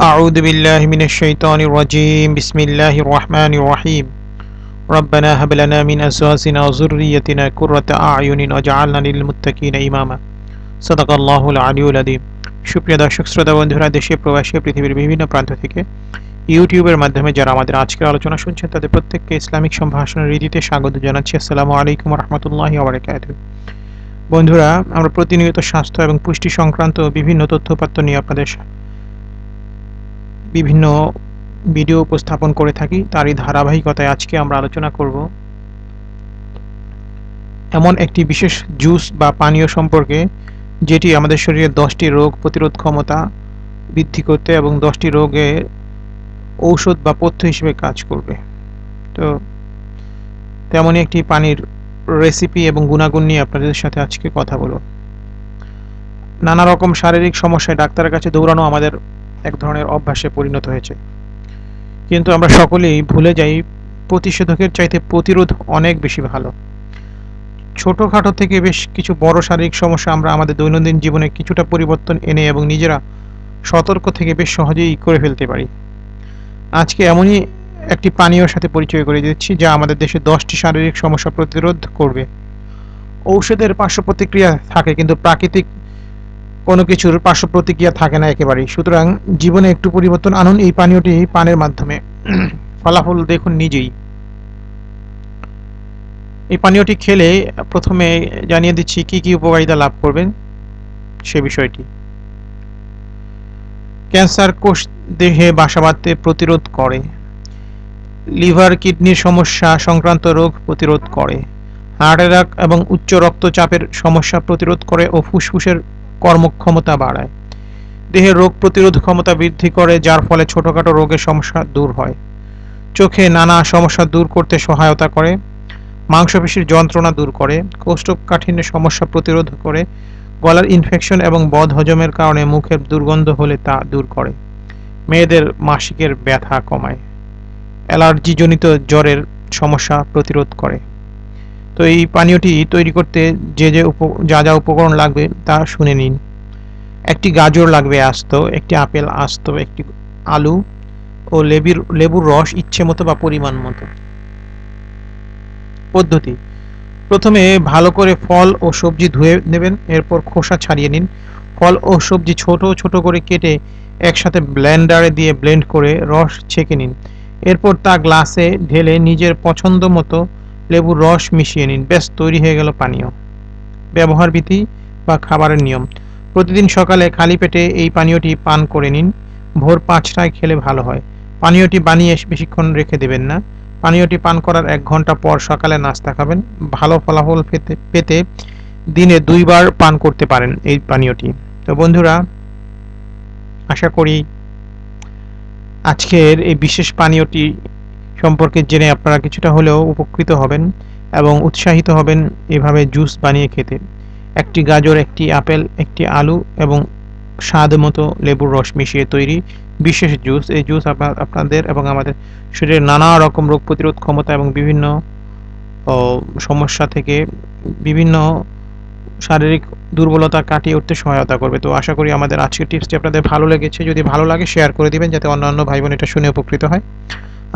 أعوذ بالله من الشيطان الرجيم بسم الله الرحمن الرحيم ربنا هب لنا من أزواجنا وذريتنا قرة أعين واجعلنا للمتقين إماما صدق الله العلي العظيم সুপ্রিয় দর্শক শ্রোতা বন্ধুরা দেশে প্রবাসী পৃথিবীর বিভিন্ন প্রান্ত থেকে ইউটিউবের মাধ্যমে যারা আমাদের আজকের আলোচনা শুনছেন তাদের প্রত্যেককে ইসলামিক সম্ভাষণের রীতিতে স্বাগত জানাচ্ছি আসসালামু আলাইকুম রহমতুল্লাহি ওবরাকাত বন্ধুরা আমরা প্রতিনিয়ত স্বাস্থ্য এবং পুষ্টি সংক্রান্ত বিভিন্ন তথ্যপাত্র নিয়ে আপনাদের সা- বিভিন্ন ভিডিও উপস্থাপন করে থাকি, তারই ধারাবাহিকতায় আজকে আমরা আলোচনা করব। এমন একটি বিশেষ জুস বা পানীয় সম্পর্কে, যেটি আমাদের শরীরে দশটি রোগ প্রতিরোধ ক্ষমতা বৃদ্ধি করতে এবং দশটি রোগে ঔষধ বা পথ্য হিসেবে কাজ করবে। তো, তেমনই একটি পানির রেসিপি এবং গুণাগুণ নিয়ে আপনাদের সাথে আজকে কথা বলব। নানা রকম শারীরিক সমস্যায় ডাক্তারের কাছে দৌড়ানো আমাদের এক ধরনের অভ্যাসে পরিণত হয়েছে। কিন্তু আমরা সকলেই ভুলে যাই, প্রতিষেধকের চাইতে প্রতিরোধ অনেক বেশি ভালো। ছোটোখাটো থেকে বেশ কিছু বড় শারীরিক সমস্যা আমরা আমাদের দৈনন্দিন জীবনে কিছুটা পরিবর্তন এনে এবং নিজেরা সতর্ক থেকে বেশ সহজেই করে ফেলতে পারি। আজকে এমনই একটি পানীয়র সাথে পরিচয় করে দিচ্ছি, যা আমাদের দেশে দশটি শারীরিক সমস্যা প্রতিরোধ করবে। ঔষধের পার্শ্ব প্রতিক্রিয়া থাকে, কিন্তু প্রাকৃতিক কোনো কিছুর পার্শ্ব প্রতিক্রিয়া থাকে না একেবারেই। সুতরাং জীবনে একটু পরিবর্তন আনুন এই পানীয়টি পানের মাধ্যমে। ফলাফল দেখুন নিজেই। এই পানীয়টি খেলে প্রথমে জানিয়ে দিচ্ছি কি কি উপকারিতা লাভ করবেন সে বিষয়টি। ক্যান্সার, কোষ দেহে বাসা বাঁধতে প্রতিরোধ করে। লিভার, কিডনির সমস্যা সংক্রান্ত রোগ প্রতিরোধ করে। হার্ট অ্যাটাক এবং উচ্চ রক্তচাপের সমস্যা প্রতিরোধ করে ও ফুসফুসের কর্মক্ষমতা বাড়ায়। দেহের রোগ প্রতিরোধ ক্ষমতা বৃদ্ধি করে, যার ফলে ছোটখাটো রোগের সমস্যা দূর হয়। চোখে নানা সমস্যা দূর করতে সহায়তা করে। মাংসপেশির যন্ত্রণা দূর করে। কোষ্ঠকাঠিন্যের সমস্যা প্রতিরোধ করে। গলার ইনফেকশন এবং বদ হজমের কারণে মুখের দুর্গন্ধ হলে তা দূর করে। মেয়েদের মাসিকের ব্যথা কমায়। অ্যালার্জিজনিত জ্বরের সমস্যা প্রতিরোধ করে। তো এই পানীয়টি তৈরি করতে যে যে যা যা উপকরণ লাগবে তা শুনে নিন। একটি গাজর লাগবে আস্ত, একটি আপেল আস্ত, একটি আলু ও লেবির, লেবুর রস ইচ্ছে মতো বা পরিমাণ মতো। পদ্ধতি, প্রথমে ভালো করে ফল ও সবজি ধুয়ে নেবেন, এরপর খোসা ছাড়িয়ে নিন। ফল ও সবজি ছোট ছোট করে কেটে একসাথে ব্লেন্ডারে দিয়ে ব্লেন্ড করে রস ছেঁকে নিন। এরপর তা গ্লাসে ঢেলে নিজের পছন্দ মতো লেবুর রস মিশিয়ে নিন। ব্যাস, তৈরি হয়ে গেল পানীয়। ব্যবহার বিধি বা খাবারের নিয়ম। প্রতিদিন সকালে খালি পেটে এই পানীয়টি পান করে নিন। ভোর পাঁচটায় খেলে ভালো হয়। পানীয়টি বানিয়ে বেশিক্ষণ রেখে দেবেন না। পানীয়টি পান করার এক ঘণ্টা পর সকালে নাস্তা খাবেন। ভালো ফলাফল পেতে পেতে দিনে দুইবার পান করতে পারেন এই পানীয়টি। তো বন্ধুরা, আশা করি আজকের এই বিশেষ পানীয়টি সম্পর্কে জেনে আপনারা কিছুটা হলেও উপকৃত হবেন এবং উৎসাহিত হবেন এভাবে জুস বানিয়ে খেতে। একটি গাজর, একটি আপেল, একটি আলু এবং স্বাদ মতো লেবুর রস মিশিয়ে তৈরি বিশেষ জুস। এই জুস আপনা- আপনাদের এবং আমাদের শরীরের নানা রকম রোগ প্রতিরোধ ক্ষমতা এবং বিভিন্ন সমস্যা থেকে বিভিন্ন শারীরিক দুর্বলতা কাটিয়ে উঠতে সহায়তা করবে। তো আশা করি আমাদের আজকের টিপসটি আপনাদের ভালো লেগেছে। যদি ভালো লাগে শেয়ার করে দিবেন যাতে অন্যান্য ভাই বোন এটা শুনে উপকৃত হয়।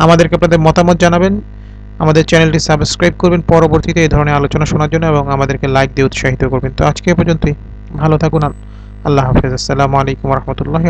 আমাদেরকে আপনাদের মতামত জানাবেন, আমাদের চ্যানেলটি সাবস্ক্রাইব করবেন পরবর্তীতে এই ধরনের আলোচনা শোনার জন্য এবং আমাদেরকে লাইক দিয়ে উৎসাহিত করবেন। তো আজকে পর্যন্তই, ভালো থাকুন আল্লাহ হাফিজ, আসসালামু আলাইকুম রহমতুল্লাহ